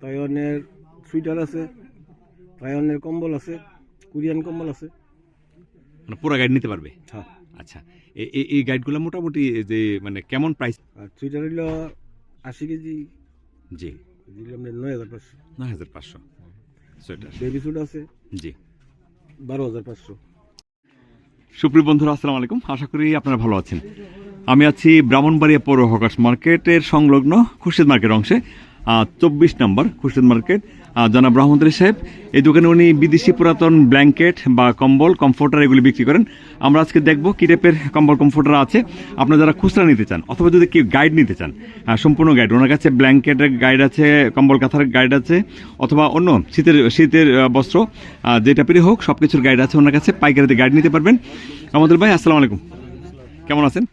তাইওয়ানের সুইটার আছে তাইওয়ানের কম্বল আছে কোরিয়ান কম্বল আছে। মানে পুরো গাইড নিতে পারবে? হ্যাঁ। আচ্ছা এ- এ- এই গাইডগুলো মোটামুটি যে মানে কেমন প্রাইস আর সুইটার হইল আশি কেজি। জি। দিলাম নয় হাজার পাঁচশো। নয় হাজার পাঁচশো। সোয়েটার বেবি স্যুট আছে। জি। বারো হাজার পাঁচশো। সুপ্রিয় বন্ধুরা আসসালামু আলাইকুম। আশা করি আপনারা ভালো আছেন। আমি আছি ব্রাহ্মণবাড়িয়া পৌর হকার্স মার্কেটের সংলগ্ন খুরশিদ মার্কেট অংশে। চব্বিশ নম্বর খুরশিদ মার্কেট। জনাব রহমতুল্লাহ সাহেব এই দোকানে উনি বিদেশি পুরাতন ব্ল্যাঙ্কেট বা কম্বল কমফোর্টার এগুলি বিক্রি করেন। আমরা আজকে দেখব কী টাইপের কম্বল কমফোর্টার আছে। আপনারা যারা খুচরা নিতে চান অথবা যদি কেউ গাইড নিতে চান সম্পূর্ণ গাইড ওনার কাছে ব্ল্যাঙ্কেটের গাইড আছে কম্বল কাঁথার গাইড আছে অথবা অন্য শীতের শীতের বস্ত্র আহ, যে টাইপেরই হোক সব কিছুর গাইড আছে ওনার কাছে পাইকারিতে গাইড নিতে পারবেন। আমাদের ভাই আসসালামু আলাইকুম। কেমন আছেন?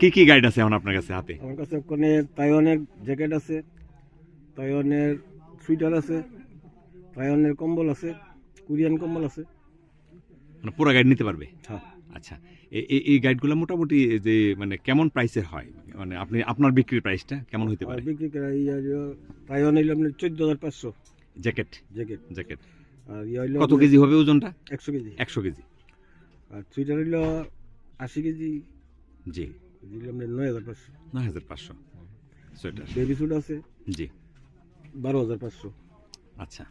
কি কি গাইড আছে এখন আপনার কাছে হাতে? আমার কাছে ওখানে তাইওয়ানের জ্যাকেট আছে তাইওয়ানের সুইটার আছে তাইওয়ানের কম্বল আছে কোরিয়ান কম্বল আছে। মানে পুরো গাইড নিতে পারবে? হ্যাঁ। আচ্ছা এ- এ- এই গাইডগুলো মোটামুটি যে মানে কেমন প্রাইসের হয়? মানে আপনি আপনার বিক্রির প্রাইসটা কেমন হতে পারে? বিক্রি করা তাইওয়ান হইল আপনার চোদ্দ হাজার পাঁচশো। জ্যাকেট জ্যাকেট জ্যাকেট আর ইয়া হইল কত কেজি হবে ওজনটা? একশো কেজি। একশো কেজি। আর সুইটার হইল আশি কেজি। জি। দিলাম আপনার নয় হাজার পাঁচশো। নয় হাজার পাঁচশো। সোয়েটার। বেবি স্যুট আছে। জি। বারো হাজার পাঁচশো। আচ্ছা।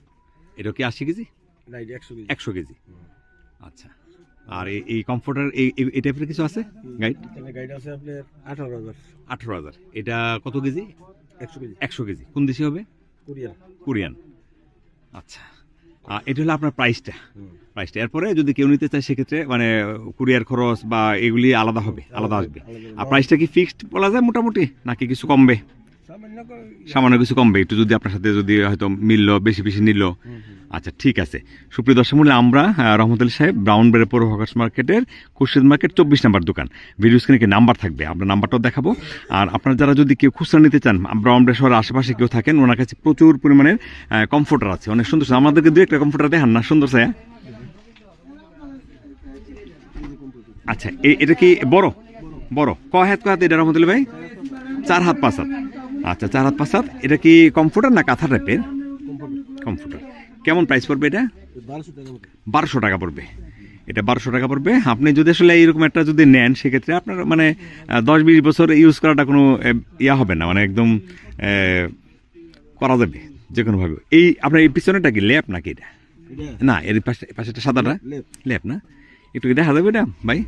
এটা কি আশি কেজি? না এটা একশো কেজি। একশো কেজি। আচ্ছা। আর এই- কমফোর্টার এই এই- টাইপের কিছু আছে? গাইড গাইড আছে আপনার আঠারো হাজার। আঠারো হাজার। এটা কত কেজি? একশো কেজি। একশো কেজি। কোন দেশি হবে? কোরিয়ান। কোরিয়ান। আচ্ছা। এটা হলো আপনার প্রাইসটা। প্রাইসটা এরপরে যদি কেউ নিতে চায় সেক্ষেত্রে মানে কুরিয়ার খরচ বা এগুলি আলাদা হবে আলাদা আসবে। আর প্রাইসটা কি ফিক্সড বলা যায় মোটামুটি নাকি কিছু কমবে? সামান্য কিছু কমবে একটু যদি আপনার সাথে যদি হয়তো মিলল বেশি বেশি নিল। আচ্ছা ঠিক আছে। সুপ্রিয় দর্শক মূল্যে আমরা রহমতুল্লাহ সাহেব ব্রাউন বেড়ে পৌর হকার্স মার্কেটের খুরশিদ মার্কেট চব্বিশ নাম্বার দোকান। ভিডিও স্ক্রিনে নাম্বার থাকবে আমরা নাম্বারটাও দেখাবো। আর আপনারা যারা যদি কেউ খুচরা নিতে চান ব্রাউন বেড়ে শহরের আশেপাশে কেউ থাকেন ওনার কাছে প্রচুর পরিমাণের কমফোর্টার আছে। অনেক সুন্দর। আমাদেরকে দু একটা কমফোর্টার দেখান না সুন্দর সায়া আচ্ছা এটা কি বড়? বড়। ক হাত ক হাত এটা রহমতুল্লাহ ভাই? চার হাত পাঁচ হাত। আচ্ছা চার হাত পাঁচ হাত এটা কি কমফোর্টার না কাঁথা টাইপের কমফোর্টার কেমন প্রাইস পড়বে এটা? বারোশো টাকা পড়বে। এটা বারোশো টাকা পড়বে। আপনি যদি আসলে এইরকম একটা যদি নেন সেক্ষেত্রে আপনার মানে দশ বিশ বছর ইউজ করাটা কোনো ইয়া হবে না। মানে একদম করা যাবে যে কোনোভাবে এই আপনার এই পিছনেটা কি লেপ নাকি এটা? না এর পাশে পাশেটা সাদাটা? লেপ না? একটু কি দেখা যাবে এটা? ভাই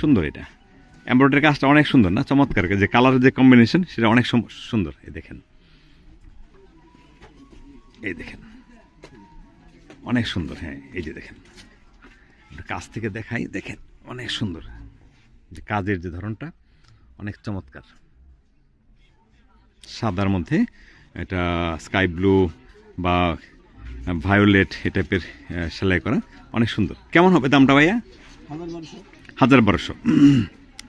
সুন্দর এটা। এমব্রয়ডারি কাজটা অনেক সুন্দর না? চমৎকার। যে কালারের যে কম্বিনেশন সেটা অনেক সুন্দর। এই দেখেন। এই দেখেন। অনেক সুন্দর হ্যাঁ এই যে দেখেন। কাজ থেকে দেখাই দেখেন অনেক সুন্দর। যে কাজের যে ধরনটা অনেক চমৎকার। সাদার মধ্যে এটা স্কাই ব্লু বা ভায়োলেট এ টাইপের সেলাই করা অনেক সুন্দর। কেমন হবে দামটা ভাইয়া? হাজার বারোশো।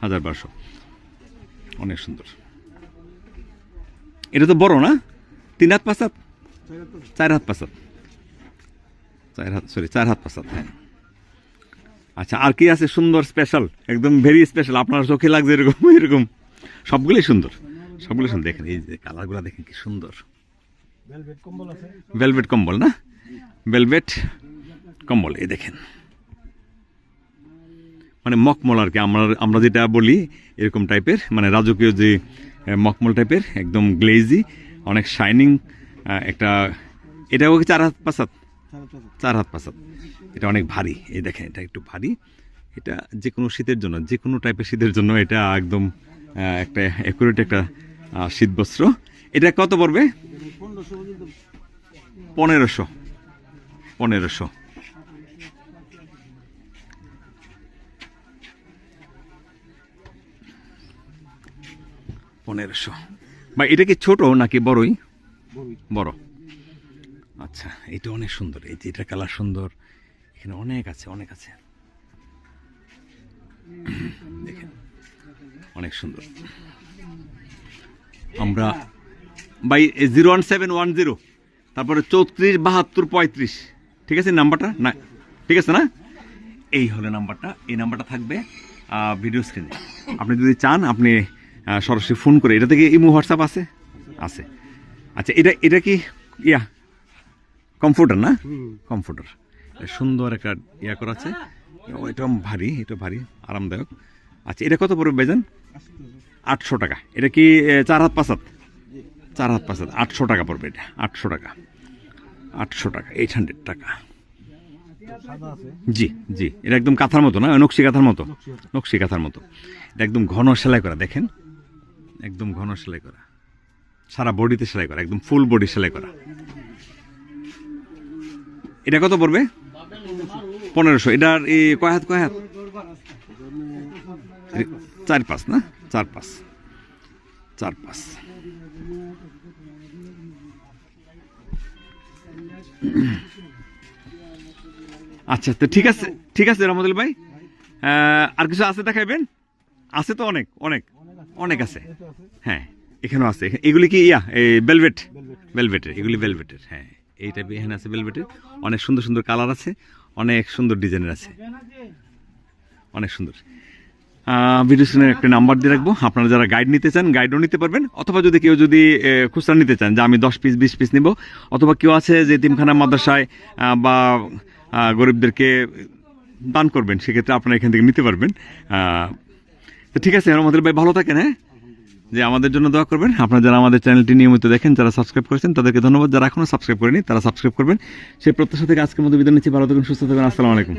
হাজার বারোশো। অনেক সুন্দর। এটা তো বড় না? তিন হাত পাঁচ হাত? চার হাত পাঁচ হাত। চার হাত সরি চার হাত পাঁচ হাত হ্যাঁ। আচ্ছা আর কি আছে সুন্দর স্পেশাল একদম ভেরি স্পেশাল আপনার চোখে লাগছে এরকম এরকম। সবগুলোই সুন্দর। সবগুলো সুন্দর। দেখেন এই যে কালারগুলো দেখেন কি সুন্দর। ভেলভেট কম্বল আছে। ভেলভেট কম্বল না? ভেলভেট কম্বল এই দেখেন। মানে মকমল আর কি, আমরা আমরা যেটা বলি এরকম টাইপের মানে রাজকীয় যে মকমল টাইপের, একদম গ্লেজি, অনেক শাইনিং একটা এটাও চার হাত পাঁচ হাত। চার হাত পাঁচ হাত। এটা অনেক ভারী, এই দেখেন, এটা একটু ভারী। এটা যে কোনো শীতের জন্য যে কোনো টাইপের শীতের জন্য এটা একদম একটা অ্যাকুরেট একটা শীত বস্ত্র এটা কত পড়বে? পনেরোশো। পনেরোশো। পনেরোশো বা এটা কি ছোট নাকি বড়ই? বড়। আচ্ছা এটা অনেক সুন্দর। এই যে এটা কালার সুন্দর। এখানে অনেক আছে অনেক আছে। দেখেন, অনেক সুন্দর। আমরা by zero one seven one zero, তারপরে চৌত্রিশ বাহাত্তর পঁয়ত্রিশ। ঠিক আছে নাম্বারটা? না, ঠিক আছে না? এই হলো নাম্বারটা। এই নাম্বারটা থাকবে ভিডিও স্ক্রিনে আপনি যদি চান, আপনি সরাসরি ফোন করে। এটা থেকে ইমো হোয়াটসঅ্যাপ আছে? আছে। আচ্ছা এটা এটা কি ইয়া কমফোর্টার না? কমফোর্টার। সুন্দর একটা ইয়া করা আছে। এটা ভারী এটা ভারী আরামদায়ক। আচ্ছা এটা কত পড়বে বেজান আটশো টাকা। এটা কি চার হাত পাঁচ হাত? চার হাত পাঁচ হাত। আটশো টাকা পড়বে এটা। আটশো টাকা। আটশো টাকা এইট হান্ড্রেড টাকা। আছে জি জি। এটা একদম কাঁথার মতো না? নকশি কাঁথার মতো? নকশি কাঁথার মতো। এটা একদম ঘন সেলাই করা দেখেন। একদম ঘন সেলাই করা। সারা বডিতে সেলাই করা, একদম ফুল বডি সেলাই করা। এটা কত পড়বে? পনেরোশো। এটার এই কয় হাত কয় হাত? চার পাঁচ না? চার পাঁচ। চার পাঁচ। আচ্ছা তো ঠিক আছে ঠিক আছে রহমতুল ভাই। আর কিছু আছে দেখাইবেন? আছে তো অনেক অনেক। অনেক আছে। হ্যাঁ এখানেও আছে। এগুলি কি ইয়া এই বেলভেট বেলভেটের এগুলি বেলভেটের হ্যাঁ। এইটা এখানে আছে বেলভেটের অনেক সুন্দর সুন্দর কালার আছে অনেক সুন্দর ডিজাইনের আছে। অনেক সুন্দর। ভিডিও স্ক্রিনে একটা নাম্বার দিয়ে রাখব। আপনারা যারা গাইড নিতে চান গাইডও নিতে পারবেন। অথবা যদি কেউ যদি খুচরা নিতে চান যে আমি দশ পিস বিশ পিস নিব। অথবা কেউ আছে যে তিমখানা মাদ্রাসায় বা গরিবদেরকে দান করবেন সেক্ষেত্রে আপনারা এখান থেকে নিতে পারবেন। তো ঠিক আছে আমাদের ভাই, ভালো থাকেন হ্যাঁ? যে আমাদের জন্য দোয়া করবেন। আপনারা যারা আমাদের চ্যানেলটি নিয়মিত দেখেন, যারা সাবস্ক্রাইব করেছেন, তাদেরকে ধন্যবাদ। যারা এখনও সাবস্ক্রাইব করেনি তারা সাবস্ক্রাইব করবেন। সেই প্রত্যাশা থেকে আজকের মতো বিদায় নিচ্ছি। ভালো থাকুন, সুস্থ থাকুন। আসসালামু আলাইকুম।